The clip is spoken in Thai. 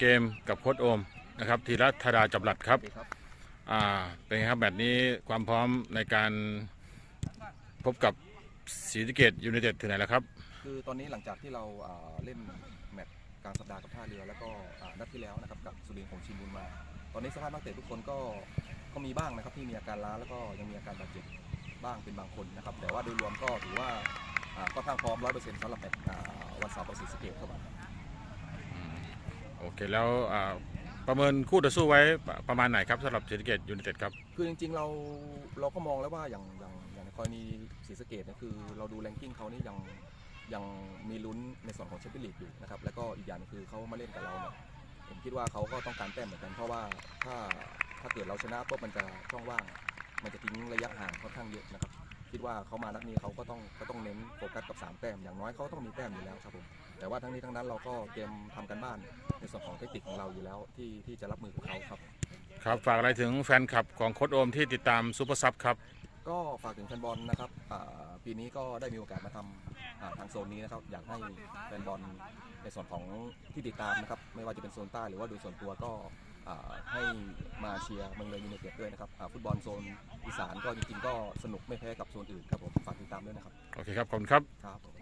เกมกับโค้ชโอมนะครับธีรัธดาจับหลัดครับรบอ่าเป็นไงครับแบบนี้ความพร้อมในการพบกับศรีสะเกดยูไนเต็ดถึงไหนแล้วครับ คือตอนนี้หลังจากที่เราอ่าเล่นแมตช์กลางสัปดาห์กับท่าเรือ แล้วก็อ่านัดที่แล้วนะครับกับสุรินทร์ของชินบุญมา ตอนนี้สภาพนักเตะทุกคนก็ก็มีบ้างนะครับที่มีอาการล้าแล้วก็ยังมีอาการบาดเจ็บบ้างเป็นบางคนนะครับ แต่ว่าโดยรวมก็ถือว่าอ่าค่อนข้างพร้อมร้อยเปอร์เซ็นต์สำหรับแมตช์อ่าวันเสาร์กับศรีสะเกษครับ โอเคแล้วอ่าประเมินคู่ต่อสู้ไว้ประประมาณไหนครับสำหรับศรีสะเกดยูไนเต็ดครับ คือจริงๆเราเราก็มองแล้วว่าอย่างอย่างอย่างในกรณีศรีสะเกดเนี่ยคือเราดูแรงกิ้งเขานี่ยังยังมีลุ้นในส่วนของแชมเปี้ยนลีกอยู่นะครับแล้วก็อีกอย่างหนึงคือเขามาเล่นกับเราเนี่ยผมคิดว่าเขาก็ต้องการแต้มเหมือนกันเพราะว่าถ้าถ้าเกิดเราชนะปุ๊บมันจะช่องว่าง มันจะทิ้งระยะห่างค่อนข้างเยอะนะครับ คิดว่าเขามานัดนี้เขาก็ต้องก็ต้องเน้นโฟกัสกับสามแต้มอย่างน้อยเขาต้องมีแต้มอยู่แล้วครับผมแต่ว่าทั้งนี้ทั้งนั้นเราก็เตรียมทำกันบ้านในส่วนของเทคนิคของเราอยู่แล้วที่ที่จะรับมือกับเขาครับ ครับฝากอะไรถึงแฟนคลับของโค้ชโอมที่ติดตามซูเปอร์ซับครับ ก็ฝากถึงแฟนบอลนะครับอ่าปีนี้ก็ได้มีโอกาสมาทำอ่าทางโซนนี้นะครับ อยากให้แฟนบอลในส่วนของที่ติดตามนะครับ ไม่ว่าจะเป็นโซนใต้หรือว่าโดยส่วนตัวก็อ่าให้ มาเชียร์เมืองเลยยูไนเต็ดด้วยนะครับอ่าฟุตบอลโซนอีสานก็จริงๆก็สนุกไม่แพ้กับโซนอื่นครับผมฝากติดตามด้วยนะครับโอเคครับขอบคุณครับ